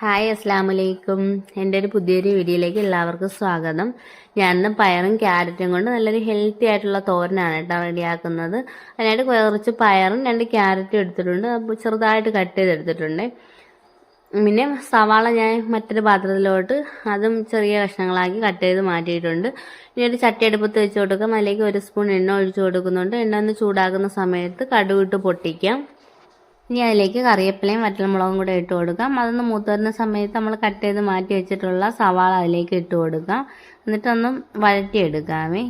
Hi അസ്സാം വലൈക്കും എന്റെ ഒരു പുതിയൊരു വീഡിയോയിലേക്ക് എല്ലാവർക്കും സ്വാഗതം. ഞാൻ ഇന്ന് പയറും ക്യാരറ്റും കൊണ്ട് നല്ലൊരു ഹെൽത്തി ആയിട്ടുള്ള തോരനാണ് കേട്ടോ റെഡിയാക്കുന്നത്. അതിനായിട്ട് കുറച്ച് പയറും രണ്ട് ക്യാരറ്റും എടുത്തിട്ടുണ്ട്. ചെറുതായിട്ട് കട്ട് ചെയ്തെടുത്തിട്ടുണ്ട്. പിന്നെ സവാള ഞാൻ മറ്റൊരു പാത്രത്തിലോട്ട് അതും ചെറിയ കഷ്ണങ്ങളാക്കി കട്ട് ചെയ്ത് മാറ്റിയിട്ടുണ്ട്. ഇനി ഒരു ചട്ടി അടുപ്പത്ത് വെച്ച് കൊടുക്കാം. അതിലേക്ക് ഒരു സ്പൂൺ എണ്ണ ഒഴിച്ചു കൊടുക്കുന്നുണ്ട്. എണ്ണ ഒന്ന് ചൂടാക്കുന്ന സമയത്ത് കടുവിട്ട് പൊട്ടിക്കാം. ഇനി അതിലേക്ക് കറിവേപ്പിലയും വറ്റൽമുളകും കൂടെ ഇട്ട് കൊടുക്കാം. അതൊന്ന് മൂത്ത് വരുന്ന സമയത്ത് നമ്മൾ കട്ട് ചെയ്ത് മാറ്റി വെച്ചിട്ടുള്ള സവാള അതിലേക്ക് ഇട്ട് കൊടുക്കാം. എന്നിട്ടൊന്ന് വഴറ്റിയെടുക്കാമേ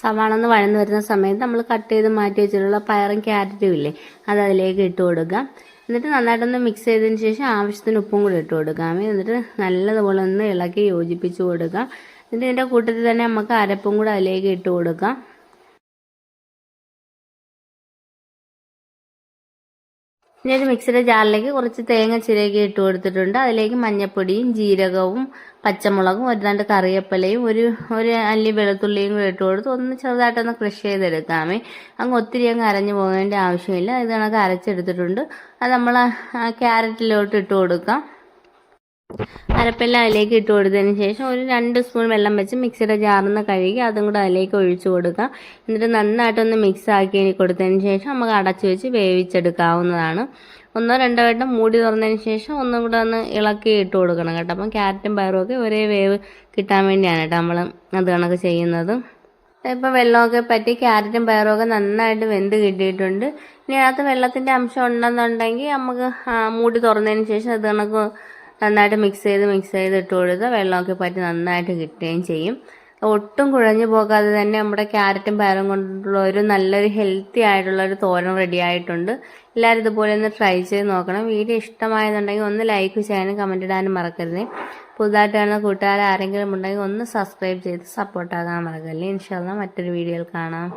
സവാള ഒന്ന് വഴന്ന് വരുന്ന സമയത്ത് നമ്മൾ കട്ട് ചെയ്ത് മാറ്റി വെച്ചിട്ടുള്ള പയറും ക്യാരറ്റും ഇല്ലേ അത് അതിലേക്ക് ഇട്ട് കൊടുക്കാം. എന്നിട്ട് നന്നായിട്ടൊന്ന് മിക്സ് ചെയ്തതിന് ശേഷം ആവശ്യത്തിന് ഉപ്പും കൂടി ഇട്ട് കൊടുക്കാം എന്നിട്ട് നല്ലതുപോലെ ഒന്ന് ഇളക്കി യോജിപ്പിച്ച് കൊടുക്കാം. എന്നിട്ട് ഇതിന്റെ കൂട്ടത്തിൽ തന്നെ നമുക്ക് അരപ്പും കൂടെ അതിലേക്ക് ഇട്ട് കൊടുക്കാം. ഇനി ഒരു മിക്സിയുടെ ജാറിലേക്ക് കുറച്ച് തേങ്ങ ചിരകി ഇട്ട് കൊടുത്തിട്ടുണ്ട്. അതിലേക്ക് മഞ്ഞപ്പൊടിയും ജീരകവും പച്ചമുളകും ഒരു രണ്ട് കറിവേപ്പിലയും ഒരു ഒരു അല്ലി വെളുത്തുള്ളിയും കൂടെ ഇട്ട് കൊടുത്ത് ഒന്ന് ചെറുതായിട്ടൊന്ന് ക്രഷ് ചെയ്തെടുക്കാമേ. അങ്ങ് ഒത്തിരി അങ്ങ് അരഞ്ഞു പോകേണ്ട ആവശ്യമില്ല. ഇത് കണക്ക് അരച്ചെടുത്തിട്ടുണ്ട്. അത് നമ്മൾ ക്യാരറ്റിലോട്ട് ഇട്ട് കൊടുക്കാം. അരപ്പെല്ലാം അതിലേക്ക് ഇട്ട് കൊടുത്തതിന് ശേഷം ഒരു രണ്ട് സ്പൂൺ വെള്ളം വെച്ച് മിക്സിയുടെ ജാറിൽ ജാറിന്ന് കഴുകി അതും കൂടെ അതിലേക്ക് ഒഴിച്ചു കൊടുക്കുക. എന്നിട്ട് നന്നായിട്ടൊന്ന് മിക്സ് ആക്കി കൊടുത്തതിന് ശേഷം നമുക്ക് അടച്ചു വെച്ച് വേവിച്ചെടുക്കാവുന്നതാണ്. ഒന്നോ രണ്ടോ വട്ടം മൂടി തുറന്നതിന് ശേഷം ഒന്നും കൂടെ ഒന്ന് ഇളക്കി ഇട്ട് കൊടുക്കണം കേട്ടോ. അപ്പം ക്യാരറ്റും പയറും ഒക്കെ ഒരേ വേവ് കിട്ടാൻ വേണ്ടിയാണ് കേട്ടോ നമ്മൾ അത് കണക്ക് ചെയ്യുന്നത്. ഇപ്പോൾ വെള്ളമൊക്കെ പറ്റി ക്യാരറ്റും പയറും ഒക്കെ നന്നായിട്ട് വെന്ത് കിട്ടിയിട്ടുണ്ട്. ഇനി അതിനകത്ത് വെള്ളത്തിന്റെ അംശം ഉണ്ടെന്നുണ്ടെങ്കിൽ നമുക്ക് മൂടി തുറന്നതിന് ശേഷം അത് കണക്ക് നന്നായിട്ട് മിക്സ് ചെയ്ത് മിക്സ് ചെയ്ത് ഇട്ട് കൊടുത്താൽ വെള്ളമൊക്കെ പറ്റി നന്നായിട്ട് കിട്ടുകയും ചെയ്യും. ഒട്ടും കുഴഞ്ഞു പോകാതെ തന്നെ നമ്മുടെ ക്യാരറ്റും പയറും കൊണ്ടുള്ള ഒരു നല്ലൊരു ഹെൽത്തി ആയിട്ടുള്ള ഒരു തോരൻ റെഡി ആയിട്ടുണ്ട്. എല്ലാവരും ഇതുപോലെ ഒന്ന് ട്രൈ ചെയ്ത് നോക്കണം. വീഡിയോ ഇഷ്ടമായെന്നുണ്ടെങ്കിൽ ഒന്ന് ലൈക്ക് ചെയ്യാനും കമന്റ് ഇടാനും മറക്കരുത്. പുതുതായിട്ട് കാണുന്ന കൂട്ടുകാർ ആരെങ്കിലും ഉണ്ടെങ്കിൽ ഒന്ന് സബ്സ്ക്രൈബ് ചെയ്ത് സപ്പോർട്ടാകാൻ മറക്കല്ലേ. ഇൻഷാല്ല മറ്റൊരു വീഡിയോയിൽ കാണാം.